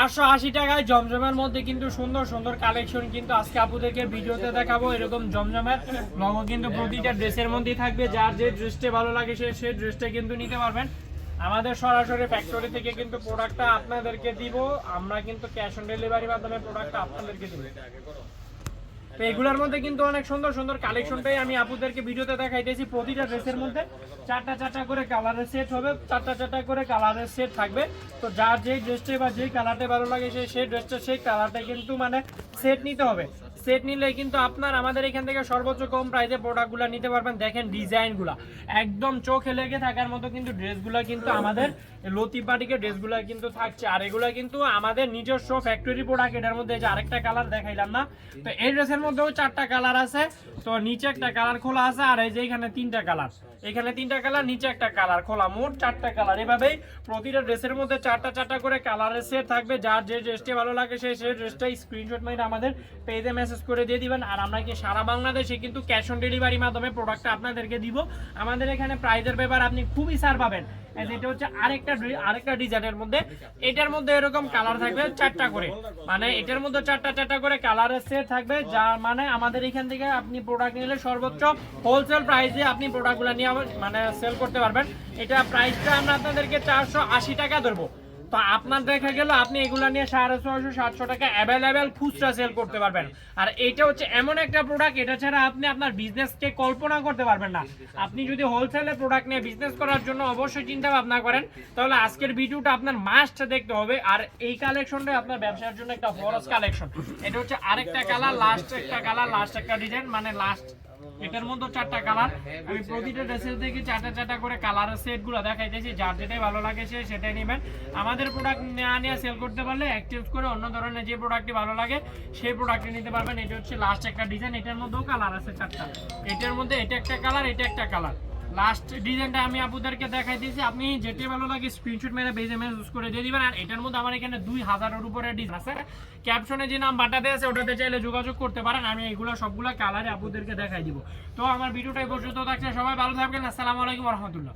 চারশো আশি টাকায় জমজমের মধ্যে কিন্তু সুন্দর সুন্দর কালেকশন কিন্তু আজকে আপুদেরকে ভিডিওতে দেখাবো। এরকম জমজমের লগো কিন্তু প্রতিটা ড্রেসের মধ্যেই থাকবে। যার যে ড্রেসটা ভালো লাগে সে সেই ড্রেসটা কিন্তু নিতে পারবেন। আমাদের সরাসরি ফ্যাক্টরি থেকে কিন্তু প্রোডাক্টটা আপনাদেরকে দিব। আমরা কিন্তু ক্যাশ অন ডেলিভারির মাধ্যমে প্রোডাক্টটা আপনাদেরকে দিব। তো এগুলোর মধ্যে কিন্তু অনেক সুন্দর সুন্দর কালেকশনটাই আমি আপুদেরকে ভিডিওতে দেখাইতেছি প্রতিটা ড্রেসের মধ্যে। চারটা চারটা করে কালারের সেট হবে, চারটা চারটা করে কালারের সেট থাকবে। তো যার যেই ড্রেসটা বা যেই কালারটা ভালো লাগে সে সেই ড্রেসটা সেই কালারটা কিন্তু মানে সেট নিতে হবে। সেট নিলে কিন্তু আপনার আমাদের এখান থেকে সর্বোচ্চ কম প্রাইসে প্রোডাক্টগুলো নিতে পারবেন। দেখেন ডিজাইনগুলো একদম চোখে লেগে থাকার মতো কিন্তু ড্রেসগুলো কিন্তু আমাদের লতি পাটিকে ড্রেসগুলো কিন্তু থাকছে। আর এগুলো কিন্তু আমাদের নিজস্ব ফ্যাক্টরি প্রোডাক্ট এটার মধ্যে যে আরেকটা কালার দেখাইলাম না? তো এই ড্রেসের মধ্যেও চারটা কালার আছে। তো নিচে একটা কালার খোলা আছে, আর এই যে এখানে তিনটা কালার এখানে তিনটা কালার নিচে একটা কালার খোলা মোট চারটা কালার এভাবেই প্রতিটা ড্রেসের মধ্যে চারটা চারটা করে কালারের সেট থাকবে। যার যে ড্রেসটি ভালো লাগে সেই সেই ড্রেসটাই স্ক্রিনশট মানে আমাদের পেজে মেসেজ করে দিয়ে দিবেন। আর আমরা কি সারা বাংলাদেশে কিন্তু ক্যাশ অন ডেলিভারির মাধ্যমে প্রোডাক্টটা আপনাদেরকে দিব। আমাদের এখানে প্রাইজের ব্যাপার আপনি খুবই সার পাবেন। এটা হচ্ছে আরেকটা আরেকটা ডিজাইনের মধ্যে। এটার মধ্যে এরকম কালার থাকবে চারটা করে। মানে এটার মধ্যে চারটা চারটা করে কালারের সেট থাকবে। যার মানে আমাদের এখান থেকে আপনি প্রোডাক্ট নিলে সর্বোচ্চ হোলসেল প্রাইসে আপনি প্রোডাক্টগুলো নিয়ে মানে সেল করতে পারবেন। এটা প্রাইসটা আমরা আপনাদেরকে চারশো আশি টাকা ধরবো। তো আপনার দেখা গেল, আপনি এগুলা নিয়ে সাড়ে ছয়শো, সাতশো টাকা অ্যাভেলেবেল খুচরা সেল করতে পারবেন। আর এটা হচ্ছে এমন একটা প্রোডাক্ট এটা ছাড়া আপনি আপনার বিজনেসকে কল্পনা করতে পারবেন না। আপনি যদি হোলসেলে প্রোডাক্ট নিয়ে বিজনেস করার জন্য অবশ্যই চিন্তা ভাবনা করেন, তাহলে আজকের ভিডিওটা আপনার মাস্ট দেখতে হবে। আর এই কালেকশনটা আপনার ব্যবসার জন্য একটা ফরস কালেকশন এটা হচ্ছে আরেকটা কালার লাস্ট একটা কালার লাস্ট একটা ডিজাইন মানে লাস্ট এটার মধ্যে চারটা কালার আমি প্রতিটা ড্রেসের থেকে চারটা চারটা করে কালারের সেটগুলো দেখাইতেছি। যার যেটাই ভালো লাগে সে সেটাই নেবেন। আমাদের প্রোডাক্ট নেওয়া নিয়ে সেল করতে পারলে এক্সচেঞ্জ করে অন্য ধরনের যে প্রোডাক্টটি ভালো লাগে, সেই প্রোডাক্টটি নিতে পারবেন। এটা হচ্ছে লাস্ট একটা ডিজাইন এটার মধ্যেও কালার আছে চারটা। এটার মধ্যে এটা একটা কালার এটা একটা কালার লাস্ট ডিজাইনটা আমি আপুদেরকে দেখাই দিয়েছি। আপনি যেটি ভালো লাগে স্ক্রিনশট মেরে বেজে ইউজ করে দিয়ে দিবেন। আর এটার মধ্যে আমার এখানে দুই হাজারের উপরে ডিজাইন আছে। ক্যাপশনে যে নাম্বারটা দেওয়া আছে, ওটাতে চাইলে যোগাযোগ করতে পারেন। আমি এগুলো সবগুলো কালারে আপুদেরকে দেখাই দিব। তো আমার ভিডিওটাই পর্যন্ত থাকছে। সবাই ভালো থাকবেন। আসসালামু আলাইকুম রহমতুল্লাহ।